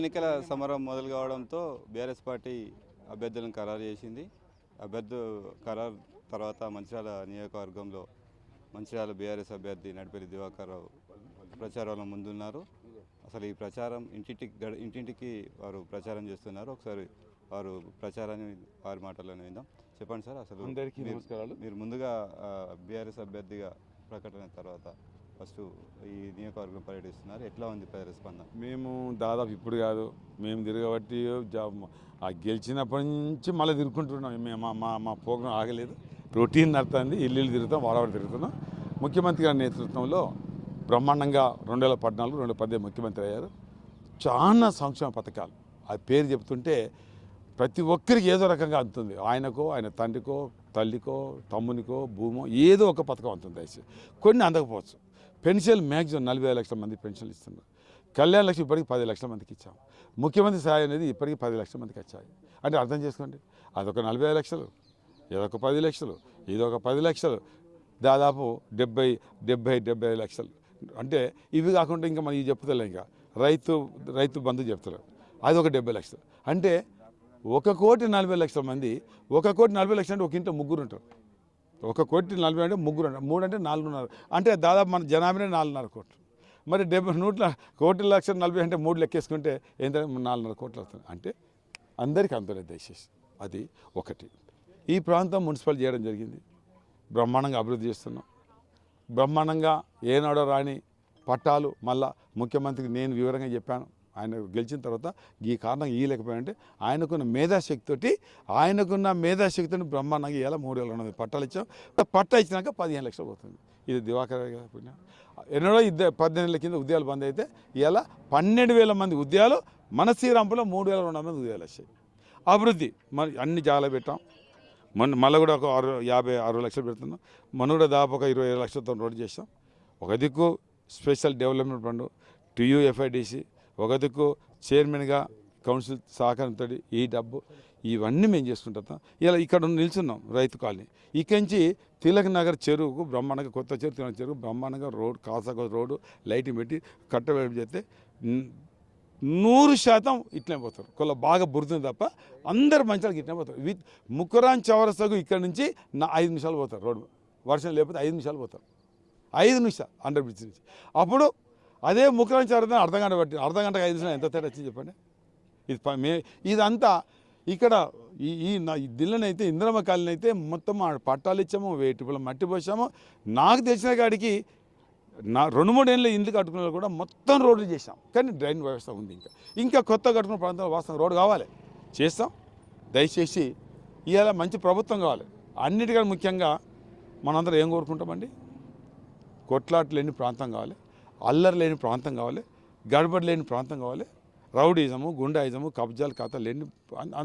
ఎన్నికల సమరం మొదలు కావడంతో బీఆర్ఎస్ పార్టీ అభ్యర్థులను ఖరారు చేసింది. అభ్యర్థు ఖరారు తర్వాత మంచిర్యాల నియోజకవర్గంలో మంచిర్యాల బీఆర్ఎస్ అభ్యర్థి నడిపేరి దివాకర్ రావు ప్రచారంలో ముందున్నారు. అసలు ఈ ప్రచారం ఇంటింటికి గడ ఇంటింటికి వారు ప్రచారం చేస్తున్నారు. ఒకసారి వారు ప్రచారాన్ని వారి మాటల్లోనే విందాం. చెప్పండి సార్ అసలు అందరికీ నమస్కారాలు. మీరు ముందుగా బీఆర్ఎస్ అభ్యర్థిగా ప్రకటన తర్వాత ఫస్ట్ ఈ నియోజకవర్గం పర్యటిస్తున్నారు. ఎట్లా ఉంది ప్రజల స్పందన? మేము దాదాపు ఇప్పుడు కాదు మేము తిరగబట్టి ఆ గెలిచినప్పటి నుంచి మళ్ళీ తిరుగుకుంటున్నాం మేము మా మా మా ప్రోగ్రాం ఆగలేదు. రొటీన్ నడుతుంది ఇల్లు ఇల్లు తిరుగుతాం వాడవాడు తిరుగుతున్నాం. ముఖ్యమంత్రి గారి నేతృత్వంలో బ్రహ్మాండంగా రెండు వేల పద్నాలుగు రెండు వేల పద్దెనిమిది ముఖ్యమంత్రి అయ్యారు. చాలా సంక్షేమ పథకాలు. ఆ పేరు చెప్తుంటే ప్రతి ఒక్కరికి ఏదో రకంగా అందుతుంది. ఆయనకో ఆయన తండ్రికో తల్లికో తమ్మునికో భూమో ఏదో ఒక పథకం అందుతుంది. దయచేసి. కొన్ని అందకపోవచ్చు. పెన్షన్ మ్యాక్సిమం నలభై ఐదు లక్షల మంది పెన్షన్లు ఇస్తున్నారు. కళ్యాణ లక్ష్మి ఇప్పటికి పది లక్షల మందికి ఇచ్చాం. ముఖ్యమంత్రి సహాయం అనేది ఇప్పటికి పది లక్షల మందికి వచ్చాయి. అంటే అర్థం చేసుకోండి. అదొక నలభై ఐదు లక్షలు ఇదొక పది లక్షలు ఇదొక పది లక్షలు దాదాపు డెబ్బై డెబ్బై డెబ్బై ఐదు లక్షలు. అంటే ఇవి కాకుండా ఇంకా మనం ఇవి చెప్తలే ఇంకా. రైతు రైతు బంధు చెప్తారు అది ఒక డెబ్బై లక్షలు. అంటే ఒక కోటి నలభై లక్షల మంది ఒక కోటి నలభై లక్షలు అంటే ఒక ఇంట్లో ముగ్గురు ఉంటారు. ఒక కోటి నలభై అంటే ముగ్గురు అంటే. మూడు అంటే నాలుగున్నర. అంటే దాదాపు మన జనాభానే నాలుగున్నర కోట్లు. మరి డెబ్బై నూట్ల కోటి లక్షల నలభై అంటే మూడు లెక్కేసుకుంటే ఎంత నాలుగున్నర కోట్లు అవుతుంది అంటే అందరికీ అందలేదు దయచేసి అది ఒకటి. ఈ ప్రాంతం మున్సిపల్ చేయడం జరిగింది. బ్రహ్మాండంగా అభివృద్ధి చేస్తున్నాం. బ్రహ్మాండంగా ఏనాడో రాని పట్టాలు మళ్ళా ముఖ్యమంత్రికి నేను వివరంగా చెప్పాను. ఆయన గెలిచిన తర్వాత ఈ కారణం ఇయ్యలేకపోయాడంటే ఆయనకున్న మేధాశక్తితోటి ఆయనకున్న మేధాశక్తిని బ్రహ్మాండంగా ఇవాళ మూడు వేల రెండు వందల పట్టాలు ఇచ్చాం. పట్టా ఇచ్చినాక పదిహేను లక్షలు పోతుంది. ఇది దివాకర్ పుణ్యం. ఎన్నడో ఇద్దరు పద్దెనిమిది కింద ఉద్యోగాలు బంద్ అయితే ఇలా పన్నెండు వేల మంది ఉద్యోగాలు మన శ్రీరాంపులో మూడు వేల రెండు వందల మంది ఉద్యోగాలు వచ్చాయి. అభివృద్ధి మరి అన్ని జాగ్రత్త పెట్టాం. మొన్న మళ్ళీ కూడా ఒక ఆరు యాభై అరవై లక్షలు పెడుతున్నాం. మన కూడా దాదాపు ఒక ఇరవై ఐదు లక్షలతో రోడ్డు చేస్తాం ఒక దిక్కు స్పెషల్ డెవలప్మెంట్ ఫండ్ టీయూఎఫ్ఐడిసి ఒక దిక్కు చైర్మన్గా కౌన్సిల్ సహకారంతో ఈ డబ్బు ఇవన్నీ మేము చేసుకుంటాం ఇలా ఇక్కడ నిల్చున్నాం రైతు కాలనీ. ఇక్కడి నుంచి తిలక్ నగర్ చెరువుకు బ్రహ్మాండంగా కొత్త చెరువు తిలక్ చెరువు బ్రహ్మాండంగా రోడ్ కాసాగో రోడ్డు లైటింగ్ పెట్టి కట్టబెట్టి చేస్తే నూరు శాతం ఇట్లే పోతారు. కొల్ల బాగా బురుతుంది తప్ప అందరు మంచాలకి ఇట్లనే పోతారు. విత్ ముక్కరాన్ చౌరస్తకు ఇక్కడ నుంచి నా ఐదు నిమిషాలు పోతారు రోడ్డు. వర్షం లేకపోతే ఐదు నిమిషాలు పోతారు. ఐదు నిమిషాలు అండర్ బ్రిడ్జ్ నుంచి. అప్పుడు అదే ముక్కరాన్ చౌరస్తా అర్ధ గంట పట్టి అర్ధ గంట ఐదు ఎంత తేడా వచ్చింది చెప్పండి? ఇది మే ఇదంతా ఇక్కడ ఈ ఈ నా ఈ దిల్లని అయితే ఇంద్రమ్మ కాలనీ అయితే మొత్తం పట్టాలు ఇచ్చాము వేటిపుల మట్టి పోసాము. నాకు తెలిసిన కాడికి నా రెండు మూడు ఏళ్ళు ఇండ్లు కట్టుకున్న కూడా మొత్తం రోడ్లు చేసాం కానీ డ్రైన్ వ్యవస్థ ఉంది ఇంకా. ఇంకా కొత్త కట్టుకున్న ప్రాంతాలు వాస్తవం రోడ్డు కావాలి. చేస్తాం. దయచేసి ఇవాళ మంచి ప్రభుత్వం కావాలి. అన్నిటికన్నా ముఖ్యంగా మనందరం ఏం కోరుకుంటామండి? కొట్లాట్లు లేని ప్రాంతం కావాలి. అల్లరి లేని ప్రాంతం కావాలి గడబడి లేని ప్రాంతం కావాలి రౌడీజము గుండాయిజము కబ్జాలు కథ లేని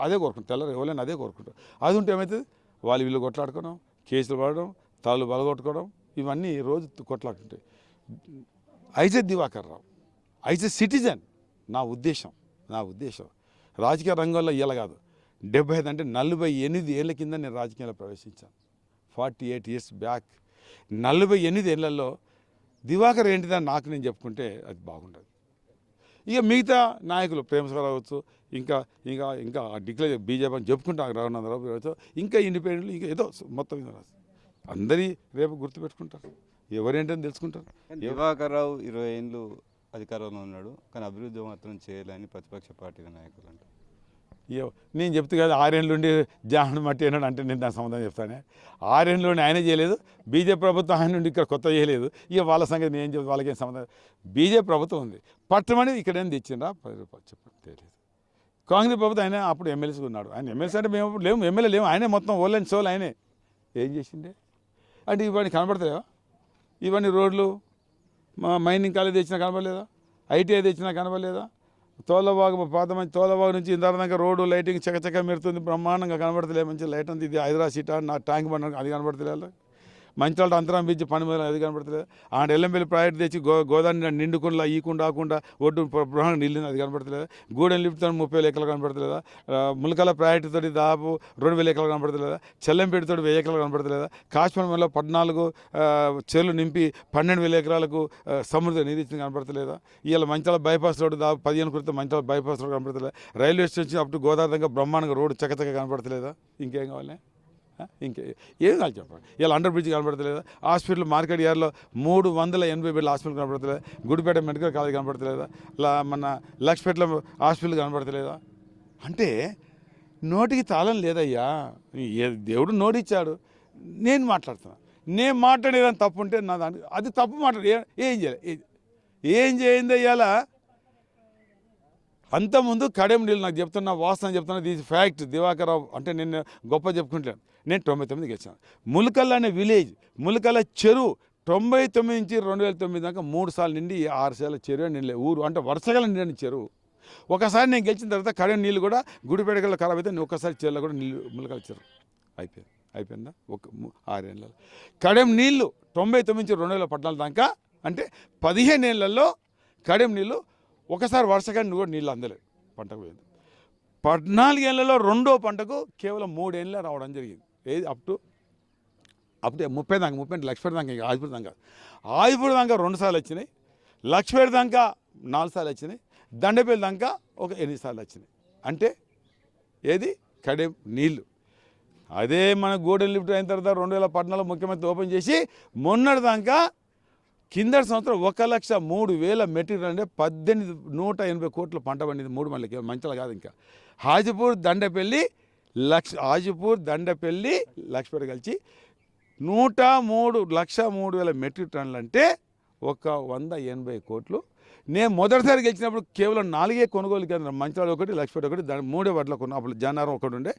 అదే కోరుకుంటారు. తెల్లరు ఎవరైనా అదే కోరుకుంటారు. అది ఉంటే ఏమవుతుంది వాళ్ళు వీళ్ళు కొట్లాడుకోవడం కేసులు పడడం తలలు బలగొట్టుకోవడం ఇవన్నీ రోజు కొట్లాడుతుంటాయి. ఐజే దివాకర్ రావు. ఐజే సిటిజన్. నా ఉద్దేశం. నా ఉద్దేశం. రాజకీయ రంగంలో ఇలా కాదు. డెబ్బై ఐదు అంటే నలభై ఎనిమిది ఏళ్ళ కింద నేను రాజకీయాల్లో ప్రవేశించాను. Forty eight years back. నలభై ఎనిమిది ఏళ్ళలో దివాకర్ ఏంటిదని నాకు నేను చెప్పుకుంటే అది బాగుండదు. ఇక మిగతా నాయకులు ప్రేమసార్ అవ్వచ్చు ఇంకా ఇంకా ఇంకా డిక్లేర్ బీజేపీ అని చెప్పుకుంటా రఘునందరావు అవ్వచ్చు ఇంకా ఇండిపెండెంట్లు ఇంకా ఏదో మొత్తం మీద అందరి రేపు గుర్తుపెట్టుకుంటారు ఎవరేంటని తెలుసుకుంటారు. దివాకర్ రావు ఇరవై ఏళ్ళు అధికారంలో ఉన్నాడు కానీ అభివృద్ధి మాత్రం చేయలేని ప్రతిపక్ష పార్టీల నాయకులు అంటారు. నేను చెప్తే కదా ఆరేళ్ళు ఉండి జాహ్నవి మట్టి అన్నాడు అంటే నేను దాని సమాధానం చెప్తానే. ఆరేళ్ళు ఉండి ఆయన చేయలేదు బీజేపీ ప్రభుత్వం ఆయన నుండి ఇక్కడ కొత్త చేయలేదు. ఇక వాళ్ళ సంగతి నేను చెప్తే వాళ్ళకేం సమాధానం బీజేపీ ప్రభుత్వం ఉంది. పట్టమని ఇక్కడ ఏం తెచ్చిండ్రా? చెప్పండి తెలియదు కాంగ్రెస్ ప్రభుత్వం ఆయన అప్పుడు ఎమ్మెల్సీ ఉన్నాడు. ఆయన ఎమ్మెల్సీ అంటే మేము లేము ఎమ్మెల్యే లేము. ఆయనే మొత్తం ఓల్ అండ్ సోల్ ఆయనే. ఏం చేసిండే? అంటే ఇవన్నీ కనబడతలేవా? ఇవన్నీ రోడ్లు మా మైనింగ్ కాలేజ్ తెచ్చినా కనబడలేదా? ఐటీఐ తెచ్చినా కనబడలేదా? తోలవాగు పాత మంచి నుంచి ఇందాక రోడ్డు లైటింగ్ చకచక మెరుతుంది బ్రహ్మాండంగా కనబడతలే మంచి లైట్ అంతా ఇది హైదరాబాద్ సిటీ? నా ట్యాంక్ బండ్ అది కనబడతలే వాళ్ళకి. మంచాల అంతరం బీచ్ పని అది కనబడతలేదు. ఆడ ఎల్లంపల్లి ప్రాజెక్ట్ తెచ్చి గో గోదావరి నిండుకుండా ఈకుండా ఆకుండా ఒడ్డు బృహణ నీళ్ళు అది కనబడతలేదు. గూడెం లిఫ్ట్ ముప్పై వేల ఎకరాలు కనబడతలేదా? ములకల ప్రాజెక్టుతో దాదాపు రెండు వేల ఎకరాలు కనబడతలేదా? చెల్లంపేటతో వెయ్యి ఎకరాలు కనబడతలేదా? కాశ్మీరంలో పద్నాలుగు చెరువులు నింపి పన్నెండు వేల ఎకరాలకు సమృద్ధి సముద్ర నీరు ఇచ్చింది కనబడతలేదా? ఇవాళ మంచాల బైపాస్ రోడ్డు దాదాపు పదిహేను క్రితం మంచాల బైపాస్ రోడ్ కనబడతలేదు. రైల్వే స్టేషన్ అప్పుడు గోదావరి బ్రహ్మాండంగా రోడ్డు చక్కచక్క కనబడతలేదా? ఇంకేం కావాలి? ఇంకే ఏం కావాలి చెప్పండి. ఇలా అండర్ బ్రిడ్జ్ కనబడతలేదు. హాస్పిటల్ మార్కెట్ ఇయర్లో మూడు వందల ఎనభై బెడ్ల హాస్పిటల్ కనపడతలేదా గుడిపేట మెడికల్ కాలేజ్ కనపడతలేదా లా మన లక్ష్పేటలో హాస్పిటల్ కనబడతలేదా. అంటే నోటికి తాళం లేదయ్యా. ఏ- దేవుడు నోటిచ్చాడు. నేను మాట్లాడుతున్నా. నేను మాట్లాడేదాన్ని తప్పు ఉంటే నా దానికి అది తప్పు మాట్లాడు ఏం చేయాలి? ఏం చేయింది అయ్యాలా అంతకుముందు కడెం నీళ్ళు నాకు చెప్తున్నా వాసన చెప్తున్నా ఇది ఫ్యాక్ట్ దివాకరావు అంటే నేను గొప్ప చెప్పుకుంటాను నేను తొంభై తొమ్మిదికి వచ్చాను ములకల్ అనే విలేజ్ ములకల చెరువు తొంభై తొమ్మిది నుంచి రెండు వేల తొమ్మిది దాకా మూడు సార్లు నిండి ఆరు సార్లు చెరువు నిండలే ఊరు అంటే వరుసగా నిండిన చెరువు. ఒకసారి నేను గెలిచిన తర్వాత కడెం నీళ్ళు కూడా గుడిపేడగల ఖరాబ్ అయితే నేను ఒకసారి చెరువులో కూడా నీళ్ళు ములకల చెరువు. అయిపోయింది. అయిపోయిందా? ఒక ము- ఆరేళ్ళలో కడెం నీళ్ళు తొంభై తొమ్మిది నుంచి రెండు వేల పద్నాలుగు దాకా అంటే పదిహేను ఏళ్ళలో కడెం నీళ్ళు ఒకసారి వర్షగా కూడా నీళ్ళు అందలేదు పంటకు పోయింది. పద్నాలుగేళ్ళలో రెండో పంటకు కేవలం మూడేళ్ళ రావడం జరిగింది. ఏది? అప్ టు అప్ టు ముప్పై దాకా ముప్పై లక్షపేట దాకా ఇంకా ఆదిపూర్ దాకా ఆదిపూర్ దాకా రెండు సార్లు వచ్చినాయి. లక్షపేట దాకా నాలుగు సార్లు వచ్చినాయి. దండపల్లి దాకా ఒక ఎనిమిది సార్లు వచ్చినాయి. అంటే ఏది? కడే నీళ్ళు. అదే మన గోడెన్ లిఫ్ట్ అయిన తర్వాత రెండు వేల పద్నాలుగు ముఖ్యమంత్రి ఓపెన్ చేసి మొన్నటి దాకా కిందటి సంవత్సరం ఒక లక్ష మూడు వేల మెట్రిక్ అంటే పద్దెనిమిది నూట ఎనభై కోట్ల పంట పండింది మూడు మళ్ళీ మంచాల కాదు ఇంకా. హాజీపూర్ దండపల్లి లక్ష హాజీపూర్ దండపల్లి లక్ష్మీపేట కలిసి నూట మూడు లక్ష మూడు వేల మెట్రిక్ టన్నులు అంటే ఒక వంద ఎనభై కోట్లు. నేను మొదటిసారి గెలిచినప్పుడు కేవలం నాలుగే కొనుగోలు కేంద్రం మంచాల ఒకటి లక్ష్మీపేట ఒకటి దాని మూడే వడ్ల కొన్న అప్పుడు జనారం ఒకటి ఉండే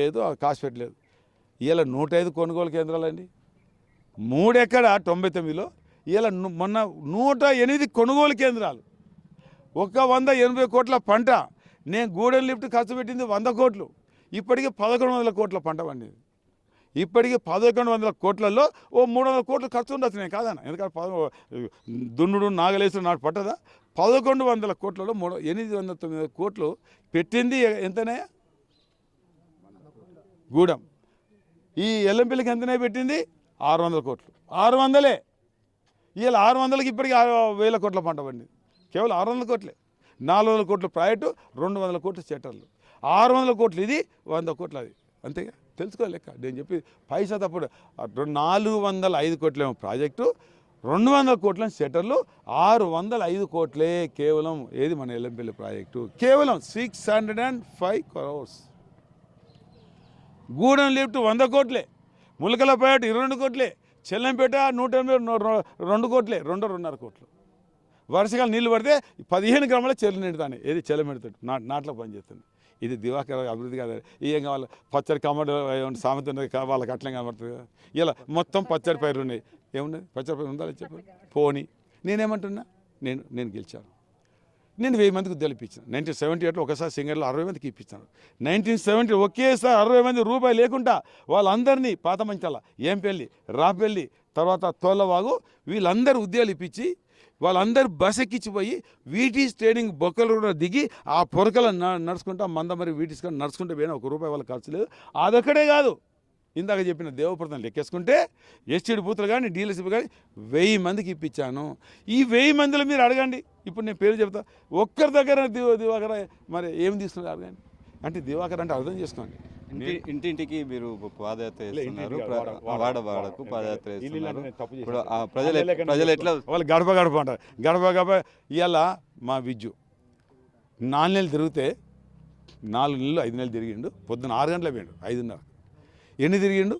లేదు ఆ కాసిపేట లేదు. ఇలా నూట ఐదు కొనుగోలు కేంద్రాలండి. మూడెక్కడ తొంభై తొమ్మిదిలో. ఇలా మొన్న నూట ఎనిమిది కొనుగోలు కేంద్రాలు. ఒక వంద ఎనభై కోట్ల పంట. నేను గూడెం లిఫ్ట్ ఖర్చు పెట్టింది వంద కోట్లు. ఇప్పటికీ పదకొండు వందల కోట్ల పంట పండింది. ఇప్పటికీ పదకొండు వందల కోట్లలో ఓ మూడు వందల కోట్లు ఖర్చు ఉండొచ్చు నేను కాదన్న. ఎందుకంటే పద దున్నుడు నాగలేసుడు నాకు పట్టదా? పదకొండు వందల కోట్లలో మూడు ఎనిమిది వందల తొమ్మిది కోట్లు పెట్టింది ఎంతనే? గూడెం. ఈ ఎల్లంపల్లికి ఎంతనే పెట్టింది? ఆరు వందల కోట్లు. ఆరు వందలే ఇవాళ ఆరు వందలకి ఇప్పటికి ఆరు వేల కోట్ల పంట పండింది. కేవలం ఆరు వందల కోట్లే. నాలుగు వందల కోట్లు ప్రాజెక్టు రెండు వందల కోట్లు సెటర్లు ఆరు వందల కోట్లు ఇది వంద కోట్లు అది. అంతేగా తెలుసుకో లెక్క. నేను చెప్పి పైసా తప్పుడు. నాలుగు వందల ఐదు కోట్లేమో ప్రాజెక్టు రెండు వందల కోట్ల సెటర్లు ఆరు వందల ఐదు కోట్లే కేవలం ఏది మన ఎల్లంపల్లి ప్రాజెక్టు? కేవలం six hundred and five crores Gudem lift వంద కోట్లే. ములకలపేట ఇరవై రెండు కోట్లే చెల్లంపేట నూట ఎనభై రెండు కోట్లే రెండు రెండున్నర కోట్లు. వరుసగా నీళ్ళు పడితే పదిహేను గ్రాముల చెల్లు నిండుతాను ఏది చెల్లమెడుతుంది నా నాట్లో పనిచేస్తుంది. ఇది దివాకర అభివృద్ధి కాదు ఏం కావాలి? పచ్చడి కమ్మడి సామెత ఉన్నది వాళ్ళకి అట్లే కనబడుతుంది ఇలా మొత్తం పచ్చడి పైరు ఉన్నాయి. ఏమున్నది పచ్చడి పైరు ఉందా చెప్పి. పోని. నేనేమంటున్నా? నేను నేను గెలిచాను. నేను వెయ్యి మందికి ఉద్యోగాలు ఇప్పించాను. నైన్టీన్ సెవెంటీ ఎయిట్లో ఒకసారి సింగర్లో అరవై మందికి ఇప్పించాను నైన్టీన్ సెవెంటీ ఒకేసారి అరవై మంది రూపాయలు లేకుండా వాళ్ళందరినీ పాత మంచాల ఏంపెల్లి రాపెల్లి తర్వాత తోలవాగు వీళ్ళందరూ ఉద్యోగాలు ఇప్పించి వాళ్ళందరూ బస్ ఎక్కించిపోయి వీటీస్ ట్రైనింగ్ బొక్కలు కూడా దిగి ఆ పొరకలు నడుచుకుంటా మంద మరి వీటీస్ కానీ నడుచుకుంటే పోయినా ఒక రూపాయి వాళ్ళకి ఖర్చు లేదు. అదొక్కడే కాదు. ఇందాక చెప్పిన దేవప్రతం లెక్కేసుకుంటే ఎస్టీడీ బూతులు కానీ డీలర్షిప్ కానీ వెయ్యి మందికి ఇప్పించాను. ఈ వెయ్యి మందిలో మీరు అడగండి. ఇప్పుడు నేను పేరు చెప్తా. ఒక్కరి దగ్గర దివ దివాకర మరి ఏం తీసుకున్నారు అడగండి. అంటే దివాకర్ అంటే అర్థం చేసుకోండి. ఇంటి ఇంటింటికి మీరు పాదయాత్ర చేస్తున్నారు. వాడ- వాడ- వాడ వాడ- వాడకు వాడ- పాదయాత్ర చేస్తున్నారు. ఇప్పుడు ప్రజలు ప్రజలు ఎట్లా వాళ్ళు గడప గడప అంటారు. గడప గడప ఇవాళ మా విద్యు నాలుగు నెలలు తిరిగితే నాలుగు నెలలు ఐదు నెలలు తిరిగిండు. పొద్దున్న ఆరు గంటలకు పోయిండు. ఐదున్నర. ఎన్ని తిరిగిండు?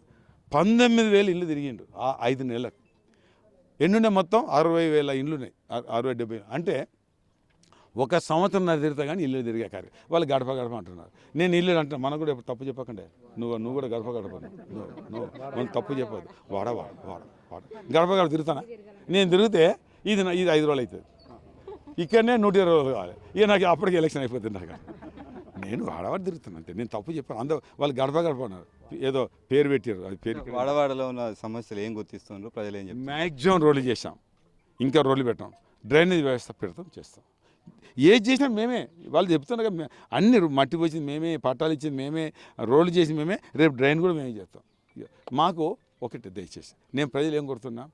పంతొమ్మిది వేలు ఇల్లు తిరిగిండు ఆ ఐదు నెలలకు. ఎన్నుండే మొత్తం? అరవై వేల ఇండ్లు ఉన్నాయి అరవై డెబ్బై. అంటే ఒక సంవత్సరం తిరుగుతా కానీ ఇల్లు తిరిగే కార్య. వాళ్ళు గడప గడప అంటున్నారు. నేను ఇల్లు అంటే మనకు కూడా తప్పు చెప్పకండి. నువ్వు నువ్వు కూడా గడప గడప నువ్వు మనం తప్పు చెప్పదు వాడ వాడ వాడ వాడ. గడప గడప తిరుగుతానా? నేను తిరిగితే ఇది ఇది ఐదు రోజులు అవుతుంది. ఇక్కడనే నూట ఇరవై రోజులు కావాలి. ఇక నాకు అప్పటికి ఎలక్షన్ అయిపోతుంది నాకు. నేను వాడవాడు తిరుగుతున్నాను అంతే. నేను తప్పు చెప్పాను. అందరూ వాళ్ళు గడప గడప అన్నారు ఏదో పేరు పెట్టారు అది పేరు వాడవాడలో ఉన్న సమస్యలు ఏం గుర్తిస్తున్నారు ప్రజలు ఏం చెప్తారు మ్యాక్సిమం రోడ్లు చేసాం ఇంకా రోడ్లు పెట్టాం. డ్రైనేజ్ వ్యవస్థ పెడతాం చేస్తాం. ఏది చేసినా మేమే. వాళ్ళు చెప్తున్నారు కదా, అన్ని మట్టి పోసింది మేమే పట్టాలు ఇచ్చింది మేమే రోడ్లు చేసి మేమే రేపు డ్రైన్ కూడా మేమే చేస్తాం. మాకు ఒకటి దయచేసి. నేను ప్రజలు ఏం కొడుతున్నా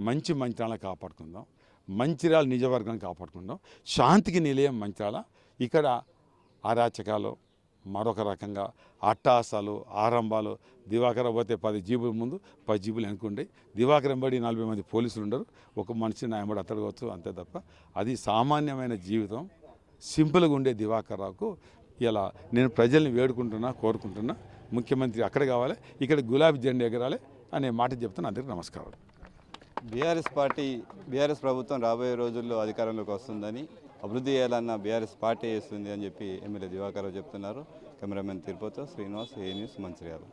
మంచి మంచిరాలను కాపాడుకుందాం. మంచిర్యాల నిజవర్గాన్ని కాపాడుకుందాం. శాంతికి నిలయం మంచిర్యాల ఇక్కడ అరాచకాలు మరొక రకంగా అట్టాసాలు ఆరంభాలు. దివాకర పోతే పది జీబుల ముందు పది జీబులు వెనుకుండే దివాకరం బడి నలభై మంది పోలీసులు ఉండరు. ఒక మనిషి అతడు అత్తడవచ్చు అంతే తప్ప. అది సామాన్యమైన జీవితం. సింపుల్గా ఉండే దివాకర్రావుకు ఇలా నేను ప్రజల్ని వేడుకుంటున్నా కోరుకుంటున్నా. ముఖ్యమంత్రి అక్కడ కావాలి ఇక్కడ గులాబీ జెండా ఎగరాలి అనే మాట చెప్తాను అందరికీ నమస్కారం. బీఆర్ఎస్ పార్టీ బీఆర్ఎస్ ప్రభుత్వం రాబోయే రోజుల్లో అధికారంలోకి వస్తుందని అభివృద్ధి చేయాలన్న బీఆర్ఎస్ పార్టీ చేస్తుంది అని చెప్పి ఎమ్మెల్యే దివాకర్ చెప్తున్నారు. కెమెరామెన్ తిరుపతితో శ్రీనివాస్ ఏ న్యూస్ మంచిర్యాల.